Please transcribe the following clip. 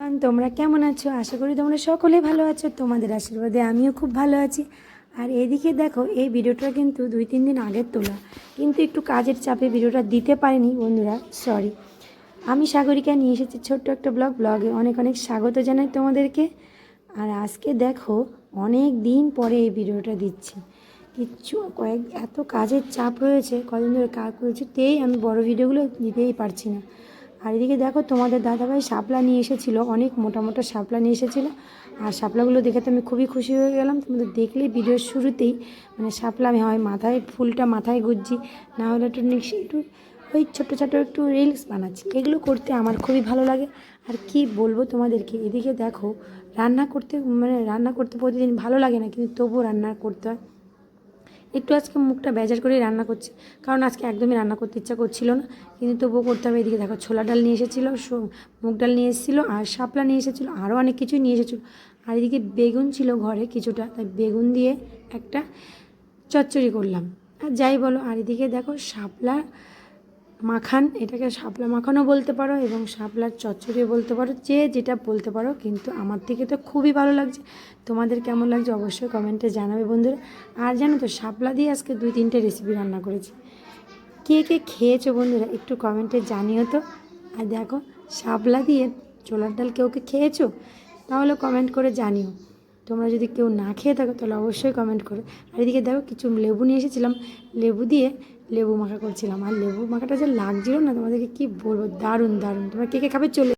তোমরা কেমন আছো? আশা করি তোমরা সকলে ভালো আছো। তোমাদের আশীর্বাদে আমিও খুব ভালো আছি। আর এদিকে দেখো, এই ভিডিওটা কিন্তু দুই, তিন দিন আগের তোলা। কিন্তু একটু কাজের চাপে ভিডিওটা দিতে পারিনি, বন্ধুরা সরি আমি সাগরিকা নিয়ে এসেছি ছোট্ট একটা ব্লগ। ব্লগে অনেক অনেক স্বাগত জানাই তোমাদেরকে। আর আজকে দেখো, অনেক দিন পরে এই ভিডিওটা দিচ্ছি। কিচ্ছু, কয়েক, এত কাজের চাপ রয়েছে, কদিন ধরে কাজ করছিতেই আমি বড় ভিডিওগুলো দিতেই পারছি না। আর এদিকে দেখো তোমাদের দাদাভাই শাপলা নিয়ে এসেছিল, অনেক মোটা মোটা শাপলা নিয়ে এসেছিল। আর শাপলাগুলো দেখে তো আমি খুবই খুশি হয়ে গেলাম। তোমাদের দেখলেই ভিডিওর শুরুতেই মানে শাপলা আমি হয় মাথায়, ফুলটা মাথায় গুজছি। না হলে একটু নিশ্চয়ই একটু ওই ছোটো ছোটো একটু রিলস বানাচ্ছি। এগুলো করতে আমার খুবই ভালো লাগে। আর কি বলব তোমাদেরকে, এদিকে দেখো, রান্না করতে মানে রান্না করতে প্রতিদিন ভালো লাগে না, কিন্তু তবুও রান্না করতে হয়। একটু আজকে মুখটা বেজার করে রান্না করছে। কারণ আজকে একদমই রান্না করতে ইচ্ছা করছিল না। কিন্তু তবুও করতে হবে এদিকে দেখো, ছোলা ডাল নিয়ে এসেছিল মুগ ডাল নিয়ে এসেছিল, আর শাপলা নিয়ে এসেছিল আরও অনেক কিছুই নিয়ে এসেছিল। আর এদিকে বেগুন ছিল ঘরে কিছুটা, তাই বেগুন দিয়ে একটা চচ্চড়ি করলাম। আর যাই বলো, আর এদিকে দেখো, শাপলা মাখান, এটাকে শাপলা মাখানও বলতে পারো এবং শাপলার চচ্চড়িও বলতে পারো, যে যেটা বলতে পারো, কিন্তু আমার থেকে তো খুবই ভালো লাগছে। তোমাদের কেমন লাগছে অবশ্যই কমেন্টে জানাবে বন্ধুরা। আর জানো তো, শাপলা দিয়ে আজকে দুই তিনটে রেসিপি রান্না করেছি। কে কে খেয়েছো বন্ধুরা, একটু কমেন্টে জানিও তো। আর দেখো, শাপলা দিয়ে ছোলার ডাল কেউ কে খেয়েছো? তাহলে কমেন্ট করে জানিও। তোমরা যদি কেউ না খেয়ে থাকো, তাহলে অবশ্যই কমেন্ট করো। আর এদিকে দেখো কিছু লেবু নিয়ে এসেছিলাম। লেবু দিয়ে লেবু মাখা করছিলাম। আর লেবু মাখাটা যে লাগছিল না, তোমাদেরকে কি বলব? দারুণ দারুণ। তোমরা কে কে খাবে চলে